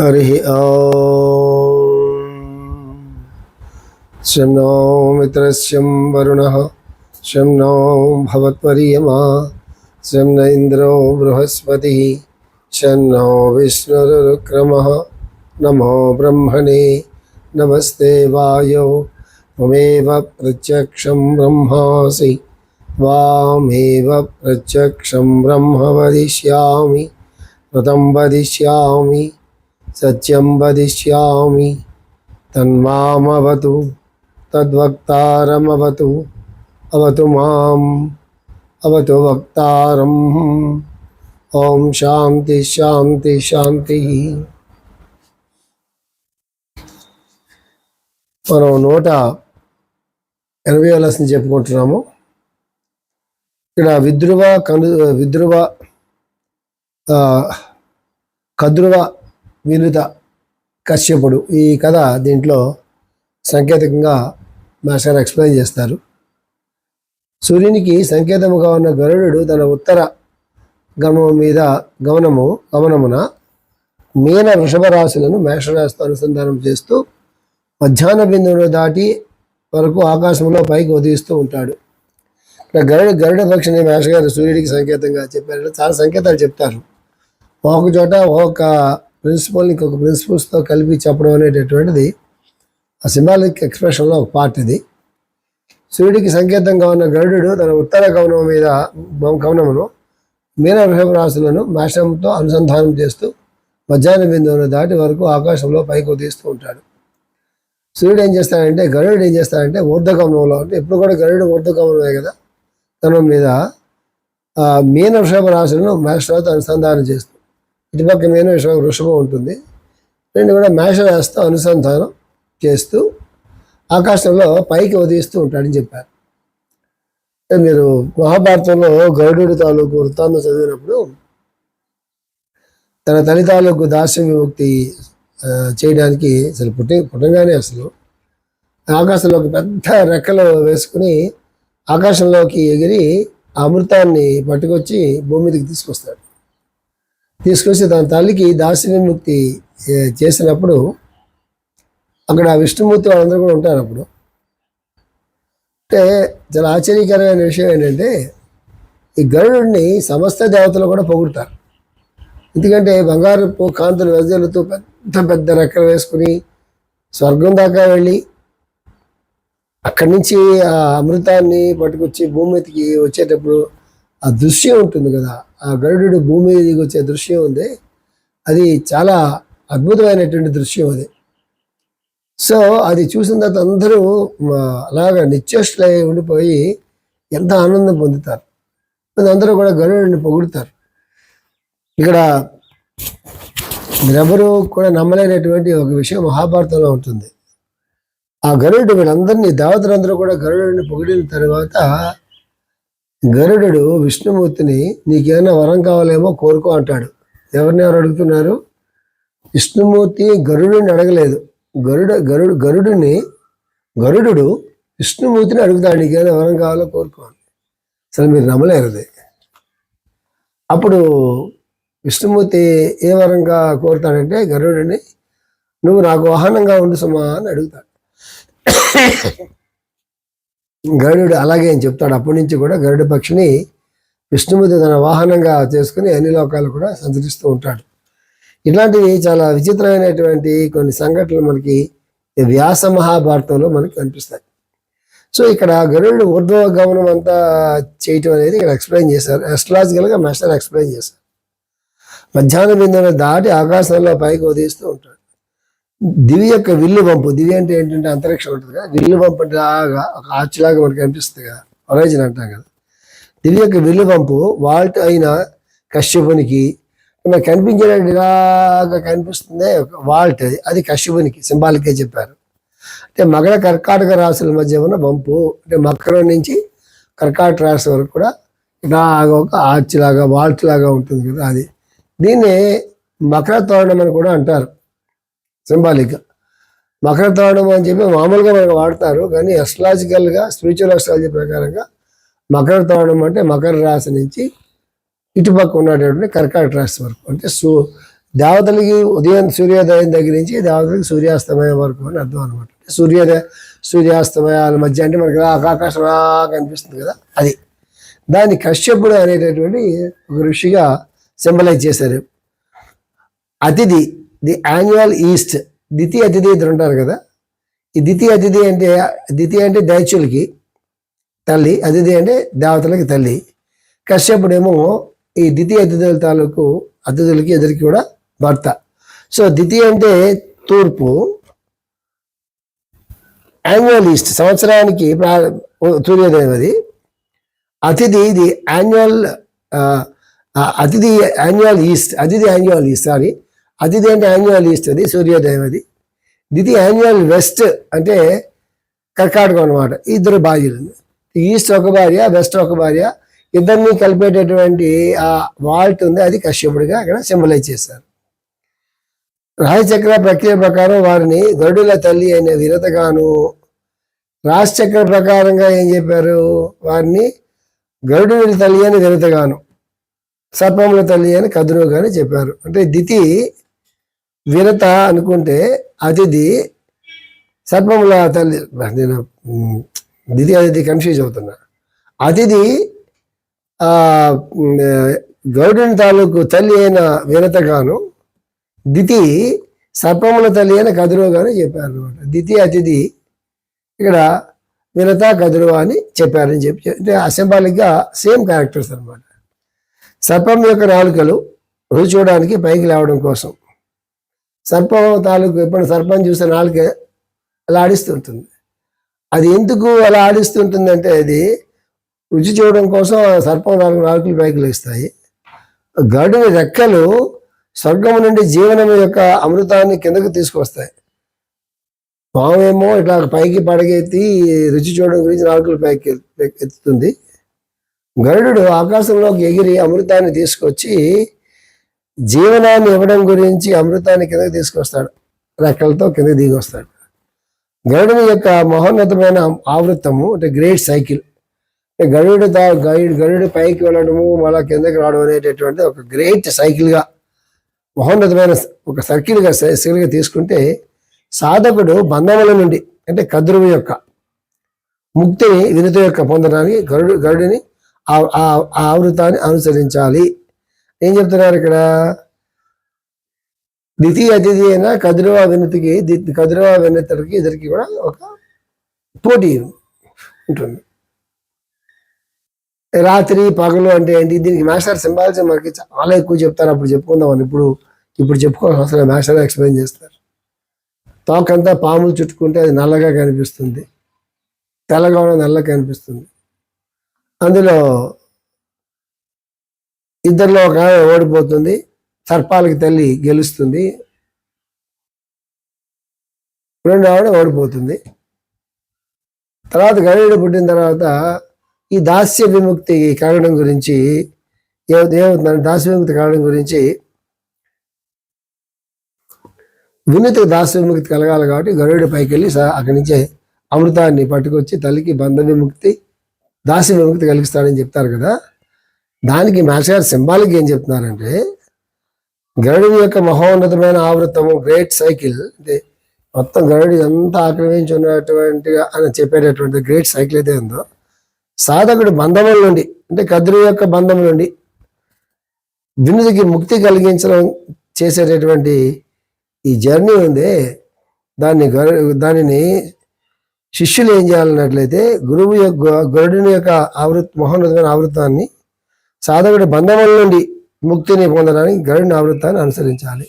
हरिः शं नो मित्रस्यं वरुणः। शं नो भवत्वर्यमा शं न इन्द्रो बृहस्पतिः। शं नो विष्णुरुक्रमः। नमो ब्रह्मणे। नमस्ते वायो। त्वमेव प्रत्यक्षं ब्रह्मासि। त्वामेव प्रत्यक्षं ब्रह्म वदिष्यामि। व्रतं वदिष्यामि। సత్యం వదిష్యామి తన్మామవతు తద్వక్తారమవతు అవతు మాం అవతు వక్తారం. ఓం శాంతి శాంతి శాంతి. మనం నూట ఎనభై లక్షలు చెప్పుకుంటున్నాము. ఇక్కడ విద్రువ కను విద్రువ కద్రువ వినుత కశ్యపుడు. ఈ కథ దీంట్లో సంకేతకంగా మాస్టర్ ఎక్స్ప్లెయిన్ చేస్తారు. సూర్యునికి సంకేతముగా ఉన్న గరుడు తన ఉత్తర గమనం మీద గమనము గమనమున మీన వృషభ రాశులను మేషరాశితో అనుసంధానం చేస్తూ మధ్యాహ్న బిందువును దాటి వరకు ఆకాశంలో పైకి ఉదయిస్తూ ఉంటాడు. ఇలా గరుడు గరుడ పక్షిని మేషగారు సూర్యుడికి సంకేతంగా చెప్పారు. చాలా సంకేతాలు చెప్తారు. ఒక చోట ఒక ప్రిన్సిపల్ని ఇంకొక ప్రిన్సిపల్స్తో కలిపి చెప్పడం అనేటటువంటిది ఆ సింబాలిక్ ఎక్స్ప్రెషన్లో ఒక పార్ట్ ఇది. సూర్యుడికి సంకేతంగా ఉన్న గరుడు తన ఉత్తర గమనం మీద గమనమును మీన రాశులను మేషంతో అనుసంధానం చేస్తూ మధ్యాహ్న బిందువును దాటి వరకు ఆకాశంలో పైకి తీస్తూ ఉంటాడు. సూర్యుడు ఏం చేస్తాడంటే గరుడు ఏం చేస్తాడంటే ఊర్ధగమనంలో అంటే ఎప్పుడు కూడా గరుడు ఊర్ధగమనమే కదా? తన మీద మీన వృషభ రాశులను మేషరాశితో అనుసంధానం చేస్తూ ఇటుపక్క మీన వృషభ వృషభం ఉంటుంది. రెండు కూడా మేషరాశితో అనుసంధానం చేస్తూ ఆకాశంలో పైకి ఉదయిస్తూ ఉంటాడని చెప్పారు. మీరు మహాభారతంలో గరుడు తాలూకు వృత్తాన్ని చదివినప్పుడు తన తల్లి తాలూకు దాస్య విముక్తి చేయడానికి అసలు పుట్టి పుట్టంగానే అసలు ఆకాశంలోకి పెద్ద రెక్కలు వేసుకుని ఆకాశంలోకి ఎగిరి ఆ అమృతాన్ని పట్టుకొచ్చి భూమి మీదకి తీసుకొస్తాడు. తీసుకొచ్చి తన తల్లికి దాసిని ముక్తి చేసినప్పుడు అక్కడ విష్ణుమూర్తి వాళ్ళందరూ కూడా ఉంటారు అప్పుడు. అంటే చాలా ఆశ్చర్యకరమైన విషయం ఏంటంటే ఈ గరుడుని సమస్త దేవతలు కూడా పొగుడతారు. ఎందుకంటే బంగారపు కాంతులు వెదజల్లుతూ పెద్ద పెద్ద రెక్కలు వేసుకుని స్వర్గం దాకా వెళ్ళి అక్కడి నుంచి ఆ అమృతాన్ని పట్టుకొచ్చి భూమి వచ్చేటప్పుడు ఆ దృశ్యం ఉంటుంది కదా. ఆ గరుడు భూమి మీదకి వచ్చే దృశ్యం ఉంది. అది చాలా అద్భుతమైనటువంటి దృశ్యం అది. సో అది చూసిన తర్వాత అందరూ అలాగా నిశ్చేష్లై ఉండిపోయి ఎంత ఆనందం పొందుతారు. అందరూ కూడా గరుడుని పొగుడుతారు. ఇక్కడ మీరెవరూ కూడా నమ్మలేనటువంటి ఒక విషయం మహాభారతంలో ఉంటుంది. ఆ గరుడు వీళ్ళందరినీ దేవతలందరూ కూడా గరుడుని పొగిడిన తర్వాత గరుడు విష్ణుమూర్తిని నీకేమైనా వరం కావాలేమో కోరుకో అంటాడు. ఎవరిని ఎవరు అడుగుతున్నారు? విష్ణుమూర్తి గరుడుని అడగలేదు. గరుడ గరుడు గరుడుని గరుడు విష్ణుమూర్తిని అడుగుతాడు. నీకేమైనా వరం కావాలో కోరుకో అసలు మీరు నమ్మలేరు అది అప్పుడు విష్ణుమూర్తి ఏ వరంగా కోరుతాడంటే గరుడుని నువ్వు నాకు వాహనంగా ఉండు సుమా అని అడుగుతాడు. గరుడు అలాగే అని చెప్తాడు. అప్పటి నుంచి కూడా గరుడ పక్షిని విష్ణుమూర్తి తన వాహనంగా చేసుకుని అన్ని లోకాలు కూడా సంచరిస్తూ ఉంటాడు. ఇట్లాంటివి చాలా విచిత్రమైనటువంటి కొన్ని సంఘటనలు మనకి ఈ వ్యాస మహాభారతంలో మనకి కనిపిస్తాయి. సో ఇక్కడ గరుడు ఊర్ధ్వ గమనం అంతా చేయటం అనేది ఇక్కడ ఎక్స్ప్లెయిన్ చేశారు. ఎస్ట్రాలజికల్గా మాస్టర్ ఎక్స్ప్లెయిన్ చేశారు. మధ్యాహ్న బిందువును దాటి ఆకాశంలో పైకి ఉదయిస్తూ ఉంటాడు. దివి యొక్క విల్లు పంపు దివి అంటే ఏంటంటే అంతరిక్షం ఉంటుంది కదా. విల్లు వంపు అంటే లాగా ఒక ఆర్చిలాగా మనకి కనిపిస్తుంది కదా. ఒరైజన్ అంటాం కదా. దివి యొక్క విల్లు పంపు వాల్ట్ అయిన కశ్యపునికి మనకు కనిపించేలాగా కనిపిస్తుంది ఒక వాల్ట్ అది. అది కశ్యపునికి సింబాలిక్గా చెప్పారు. అంటే మగర కర్కాటక రాశుల మధ్య ఉన్న వంపు అంటే మకరం నుంచి కర్కాటక రాశి వరకు కూడా ఇలాగ ఒక ఆర్చ్ లాగా వాల్ట్ లాగా ఉంటుంది కదా అది. దీన్ని మకర తోరణం అని కూడా అంటారు. సింబాలిక్గా మకర తోరణం అని చెప్పి మామూలుగా మనకు వాడతారు కానీ అస్ట్రాలజికల్గా స్పిరిచువల్ అస్ట్రాలజీ ప్రకారంగా మకర తోరణం అంటే మకర రాశి నుంచి ఇటుపక్క ఉన్నటువంటి కర్కాటక రాశి వరకు. అంటే సూ దేవతలకి ఉదయం సూర్యోదయం దగ్గర నుంచి దేవతలకి సూర్యాస్తమయం వరకు అని అర్థం అనమాట. సూర్యోదయ సూర్యాస్తమయాల మధ్య అంటే మనకి ఆకాశం కనిపిస్తుంది కదా అది. దాన్ని కశ్యపుడు అనేటటువంటి ఒక ఋషిగా సింబలైజ్ చేశారు. అతిథి ది యాన్యువల్ ఈస్ట్ ద్వితీయ అతిథి ఇద్దరు ఉంటారు కదా. ఈ ద్వితీయ అతిథి అంటే ద్వితీయ అంటే దైత్యులకి తల్లి అతిథి అంటే దేవతలకి తల్లి. కశ్యపుడేమో ఈ ద్వితీయ అతిథుల తాలూకు అతిథులకి ఎదురికి కూడా భర్త. సో ద్వితీయ అంటే తూర్పు. యాన్యువల్ ఈస్ట్ సంవత్సరానికి ప్రా- సూర్యోదయం అది. అతిథి ఇది యాన్యువల్ అతిథి యాన్యువల్ ఈస్ట్ అతిథి యాన్యువల్ ఈస్ట్ సారీ. అతిథి అంటే యాన్యువల్ ఈస్ట్ అది సూర్యోదయం అది. దిది యాన్యువల్ వెస్ట్ అంటే కర్కాటకం అనమాట ఇద్దరు భార్యలు ఈస్ట్ ఒక భార్య వెస్ట్ ఒక భార్య. ఇద్దరిని కలిపేటటువంటి ఆ వాల్ట్ ఉంది అది కశ్యపుడిగా అక్కడ సింబలైజ్ చేశారు. రాజచక్ర ప్రక్రియ ప్రకారం వారిని గరుడుల తల్లి అయిన విరతగాను రాజచక్ర ప్రకారంగా ఏం చెప్పారు? వారిని గరుడుల తల్లి అని విరతగాను సర్పముల తల్లి అని కదురుగా అని చెప్పారు. అంటే దితి వినత అనుకుంటే అతిథి సర్పముల తల్లి నేను దిది అతిథి కన్ఫ్యూజ్ అవుతున్నా. అతిథి ఆ తాలూకు తల్లి అయిన విరతగాను దితి సర్పముల తల్లి అయిన కదురుగా అని చెప్పారు అనమాట దితి అతిథి ఇక్కడ వినత కదురువ అని చెప్పారని చెప్పి అంటే అసెంబాలిక్గా సేమ్ క్యారెక్టర్స్ అన్నమాట. సర్పం యొక్క నాలుకలు రుచి చూడడానికి పైకి లేవడం కోసం సర్పం తాలూకు ఎప్పుడు సర్పం చూసిన నాలుక అలా ఆడిస్తుంటుంది. అది ఎందుకు అలా ఆడిస్తుంటుంది అంటే అది రుచి చూడడం కోసం సర్పం నాలుగు నాలుకలు పైకి లేస్తాయి. గడుని రెక్కలు స్వర్గం నుండి జీవనం యొక్క అమృతాన్ని కిందకు తీసుకొస్తాయి. పామేమో ఇట్లా పైకి పడగెత్తి రుచి చూడడం గురించి నాలుకలు పైకి ఎత్తుతుంది. గరుడు ఆకాశంలోకి ఎగిరి అమృతాన్ని తీసుకొచ్చి జీవనాన్ని ఇవ్వడం గురించి అమృతాన్ని కిందకి తీసుకొస్తాడు. రెక్కలతో కిందకి దిగొస్తాడు. గరుడుని యొక్క మహోన్నతమైన ఆవృత్తము అంటే గ్రేట్ సైకిల్ గరుడు తా గరుడు గరుడు పైకి వెళ్ళడము మళ్ళా కిందకి రావడం అనేటటువంటి ఒక గ్రేట్ సైకిల్గా మహోన్నతమైన ఒక సర్కిల్గా సైకిల్గా తీసుకుంటే సాధకుడు బంధముల నుండి అంటే కద్రువు యొక్క ముక్తిని వినుత యొక్క పొందడానికి గరుడు గరుడిని ఆ ఆవృతాన్ని అనుసరించాలి. ఏం చెప్తున్నారు ఇక్కడ? ద్వితీయ అతిథి అయిన కదురువ వినతికి ది- కదురువ ఇద్దరికి కూడా ఒక పోటీ ఉంటుంది. రాత్రి పగలు అంటే ఏంటి? దీనికి మాస్టర్ సింబాలజీ మనకి చాలా ఎక్కువ చెప్తారు. అప్పుడు చెప్పుకుందామని ఇప్పుడు ఇప్పుడు చెప్పుకోవాల్సిన అవసరం మాస్టర్ ఎక్స్ప్లెయిన్ చేస్తారు. తోకంతా పాములు చుట్టుకుంటే అది నల్లగా కనిపిస్తుంది. తెల్లగా ఉన్న నల్లగా కనిపిస్తుంది. అందులో ఇద్దరిలో ఒక ఆమె ఓడిపోతుంది సర్పాలకి తల్లి గెలుస్తుంది. రెండు ఆవిడ ఓడిపోతుంది. తర్వాత గరుడు పుట్టిన తర్వాత ఈ దాస్య విముక్తి కలగడం గురించి ఏమవుతుందంటే దాస్య విముక్తి కలగడం గురించి వినతికి దాస్య విముక్తి కలగాలి కాబట్టి గరుడు పైకి వెళ్ళి అక్కడి నుంచే అమృతాన్ని పట్టుకొచ్చి తల్లికి బంధ విముక్తి దాస్య విముక్తి కలిగిస్తాడని చెప్తారు కదా. దానికి మాస్టర్ గారు సింబాలిక్ ఏం చెప్తున్నారంటే గరుడు యొక్క మహోన్నతమైన ఆవృతము గ్రేట్ సైకిల్ అంటే మొత్తం గరుడు ఎంత ఆక్రమించి ఉన్నటువంటి అని చెప్పేటటువంటి గ్రేట్ సైకిల్ అయితే ఉందో సాధకుడు బంధముల నుండి అంటే కదురు యొక్క బంధం నుండి వినుదికి ముక్తి కలిగించడం చేసేటటువంటి ఈ జర్నీ ఉంది దాన్ని గరు- దానిని శిష్యులు ఏం చేయాలన్నట్లయితే గురువు యొక్క గరుడుని యొక్క ఆవృత్ మహోన్నతమైన ఆవృతాన్ని సాధకుడి బంధముల నుండి ముక్తిని పొందడానికి గరుడిని ఆవృత్తాన్ని అనుసరించాలి.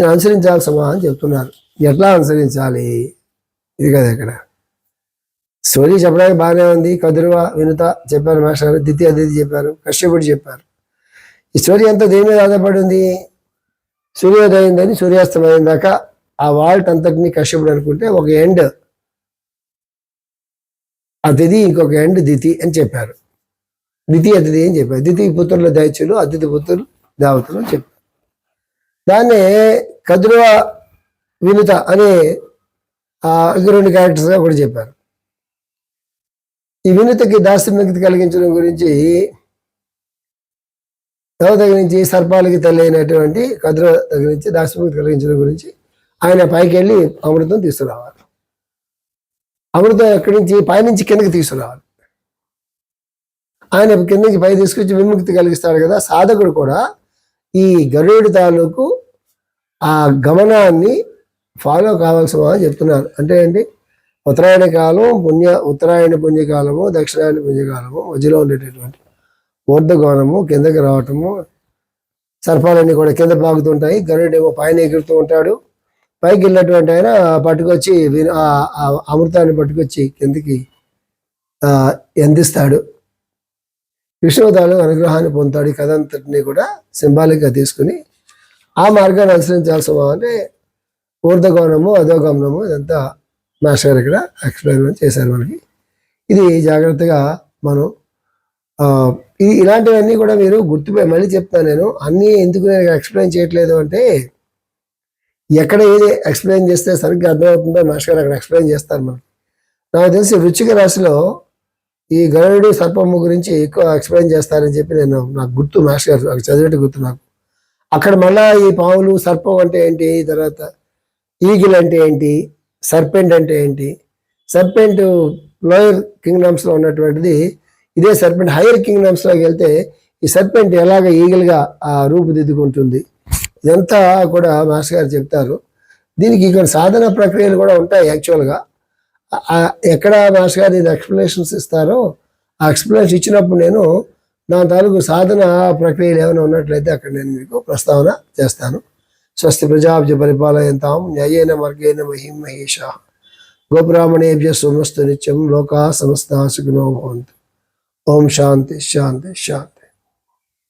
నేను అనుసరించాల్సిన అని చెప్తున్నారు. ఎట్లా అనుసరించాలి? ఇది కదా ఇక్కడ. స్టోరీ చెప్పడానికి బాగానే ఉంది. కదురువ వినుత చెప్పారు మాస్టర్ దితి అదితి చెప్పారు. కశ్యపుడు చెప్పారు. ఈ స్టోరీ అంతా దేని మీద ఆధారపడి ఉంది? సూర్యోదయం అని సూర్యాస్తమయం దాకా ఆ వాల్ట్ అంతటిని కశ్యపుడు అనుకుంటే ఒక ఎండ్ అతిథి ఇంకొక ఎండ్ దితి అని చెప్పారు. దితి అతిథి అని చెప్పారు. దితి పుత్రుల దైత్యులు అతిథి పుత్రులు దేవతలు అని చెప్పారు. దాన్నే కదురువ వినుత అనే రెండు క్యారెక్టర్స్గా కూడా చెప్పారు. ఈ వినుతకి దాస్యముక్తి కలిగించడం గురించి దేవత దగ్గర నుంచి సర్పాలకి తల్లి అయినటువంటి కద్ర దగ్గర నుంచి దాశముఖి కలిగించడం గురించి ఆయన పైకి వెళ్ళి అమృతం తీసుకురావాలి. అమృతం ఎక్కడి నుంచి? పైనుంచి కిందకి తీసుకురావాలి. ఆయన కిందకి పై తీసుకొచ్చి విముక్తి కలిగిస్తాడు కదా సాధకుడు కూడా ఈ గరుడు తాలూకు ఆ గమనాన్ని ఫాలో కావాల్సిన అని చెప్తున్నారు అంటే ఏంటి? ఉత్తరాయణ కాలం పుణ్య ఉత్తరాయణ పుణ్యకాలము దక్షిణాయన పుణ్యకాలము మధ్యలో ఉండేటటువంటి ఊర్ధగోణము కిందకి రావటము సర్పాలన్నీ కూడా కింద పాకుతుంటాయి. గరుడేమో పైన ఎగురుతూ ఉంటాడు. పైకి వెళ్ళినటువంటి ఆయన పట్టుకొచ్చి అమృతాన్ని పట్టుకొచ్చి కిందకి ఎందిస్తాడు అందిస్తాడు అనుగ్రహాన్ని పొందుతాడు ఈ కథ అంతటిని కూడా సింబాలిక్గా తీసుకుని ఆ మార్గాన్ని అనుసరించాల్సిన అంటే ఊర్ధగమనము అధోగమనము ఇదంతా మాస్టర్ గారు ఇక్కడ ఎక్స్ప్లెయిన్ చేశారు మనకి. ఇది జాగ్రత్తగా మనం ఇలాంటివన్నీ కూడా మీరు గుర్తుపోయి మళ్ళీ చెప్తాను నేను. అన్నీ ఎందుకు నేను ఎక్స్ప్లెయిన్ చేయట్లేదు అంటే ఎక్కడ ఏది ఎక్స్ప్లెయిన్ చేస్తే సరిగ్గా అర్థమవుతుందో మాస్టర్ గారు అక్కడ ఎక్స్ప్లెయిన్ చేస్తారు మనకి. నాకు తెలిసి రుచిక రాశిలో ఈ గరుడు సర్పము గురించి ఎక్కువ ఎక్స్ప్లెయిన్ చేస్తారని చెప్పి నేను నాకు గుర్తు మాస్టర్ గారు నాకు చదివేట గుర్తు నాకు. అక్కడ మళ్ళా ఈ పావులు సర్పం అంటే ఏంటి తర్వాత ఈగిల్ అంటే ఏంటి సర్పెంట్ అంటే ఏంటి సర్పెంట్ లోయర్ కింగ్డమ్స్లో ఉన్నటువంటిది ఇదే సర్పెంట్ హైయర్ కింగ్డమ్స్లోకి వెళ్తే ఈ సర్పెంట్ ఎలాగ ఈగిల్గా ఆ రూపుదిద్దుకుంటుంది ఇదంతా కూడా మాస్టర్ గారు చెప్తారు. దీనికి ఇక్కడ సాధన ప్రక్రియలు కూడా ఉంటాయి యాక్చువల్గా ఎక్కడ మాస్టర్ గారు ఇది ఎక్స్ప్లెనేషన్స్ ఇస్తారో ఆ ఎక్స్ప్లెనేషన్ ఇచ్చినప్పుడు నేను దాని తాలూకు సాధన ప్రక్రియలు ఏమైనా ఉన్నట్లయితే అక్కడ నేను మీకు ప్రస్తావన చేస్తాను. స్వస్తి ప్రజాబ్జ పరిపాలయంతాం న్యాయేన మార్గేణ మహిం మహేష. గోబ్రాహ్మణేభ్య సోమస్తు నిత్యం లోకా సమస్త సుఖినో భవంతు. ఓం శాంతి శాంతి శాంతి.